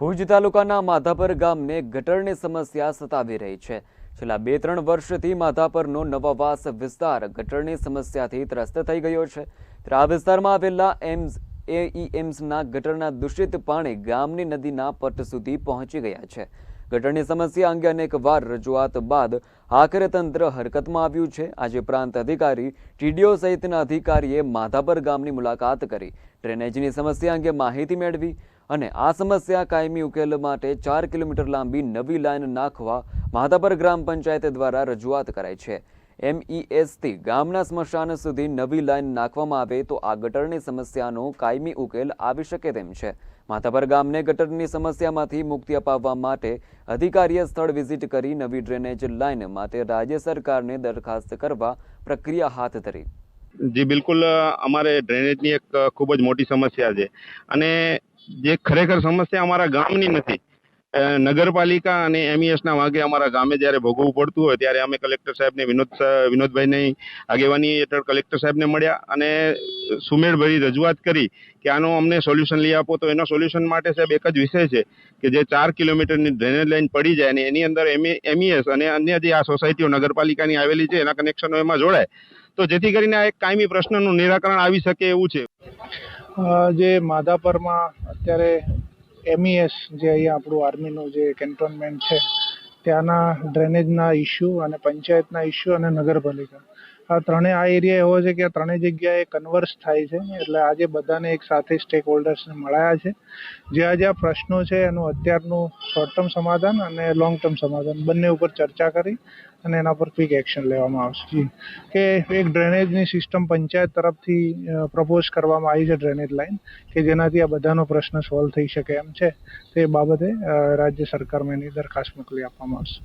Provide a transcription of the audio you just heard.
ભુજ તાલુકાના માધાપર ગામને ગટરની સમસ્યા સતાવી રહી છે. છેલ્લા બે ત્રણ વર્ષથી માધાપરનો નવાવાસ વિસ્તાર ગટરની સમસ્યાથી ત્રસ્ત થઈ ગયો છે. ત્યારે આ વિસ્તારમાં આવેલા એમ્સ એઈએમ્સના ગટરના દૂષિત પાણી ગામની નદીના પટ સુધી પહોંચી ગયા છે. ગટરની સમસ્યા અંગે અનેકવાર રજૂઆત બાદ આખરે તંત્ર હરકતમાં આવ્યું છે. આજે પ્રાંત અધિકારી ટીડીઓ સહિતના અધિકારીએ માધાપર ગામની મુલાકાત કરી. ડ્રેનેજની સમસ્યા અંગે માહિતી મેળવી અને આ સમસ્યા કાયમી ઉકેલ માટે ચાર કિલોમીટર લાંબી નવી લાઇન નાખવા માધાપર ગ્રામ પંચાયત દ્વારા રજૂઆત કરાઈ છે. એમઈએસથી ગામના સ્મશાન સુધી નવી લાઇન નાખવામાં આવે તો આ ગટરની સમસ્યાનો કાયમી ઉકેલ આવી શકે તેમ છે. માધાપર ગામને ગટરની સમસ્યામાંથી મુક્તિ અપાવવા માટે અધિકારીએ સ્થળ વિઝિટ કરી નવી ડ્રેનેજ લાઇન માટે રાજ્ય સરકારને દરખાસ્ત કરવા પ્રક્રિયા હાથ ધરી. જી, બિલકુલ અમારે ડ્રેનેજની એક ખૂબ જ મોટી સમસ્યા છે. અને જે ખરેખર સમસ્યા અમારા ગામની નથી નગરપાલિકા અને એમઈએસના ના વાગે અમારા ગામે જ્યારે ભોગવવું પડતું હોય ત્યારે અમે કલેક્ટર સાહેબને વિનોદ વિનોદભાઈની આગેવાની હેઠળ કલેક્ટર સાહેબને મળ્યા અને સુમેળભરી રજૂઆત કરી કે આનો અમને સોલ્યુશન લઈ આપો. તો એનો સોલ્યુશન માટે સાહેબ એક જ વિષય છે કે જે ચાર કિલોમીટરની ડ્રેનેજ લાઈન પડી જાય અને એની અંદર એમઈએસ અને અન્ય જે આ સોસાયટીઓ નગરપાલિકાની આવેલી છે એના કનેક્શનો એમાં જોડાય. તો જેથી કરીને આ એક કાયમી પ્રશ્નનું નિરાકરણ આવી શકે એવું છે. જે માધાપરમાં અત્યારે એમઈએસ જે અહીંયા આપણું આર્મીનું જે કેન્ટોનમેન્ટ છે, ત્યાંના ડ્રેનેજના ઇસ્યુ અને પંચાયતના ઇસ્યુ અને નગરપાલિકા. આ ત્રણે આ એરિયા એવો છે કે આ ત્રણેય જગ્યાએ કન્વર્સ થાય છે, એટલે આજે બધાને એક સાથે સ્ટેક હોલ્ડર્સને મળાયા છે. જે આજે આ પ્રશ્નો છે એનું અત્યારનું શોર્ટ ટર્મ સમાધાન અને લોંગ ટર્મ સમાધાન બંને ઉપર ચર્ચા કરી અને એના પર ક્વિક એક્શન લેવામાં આવશે. કે એક ડ્રેનેજની સિસ્ટમ પંચાયત તરફથી પ્રપોઝ કરવામાં આવી છે ડ્રેનેજ લાઇન કે જેનાથી આ બધાનો પ્રશ્ન સોલ્વ થઈ શકે એમ છે. તે બાબતે રાજ્ય સરકારમાં એની દરખાસ્ત મોકલી આપવામાં આવશે.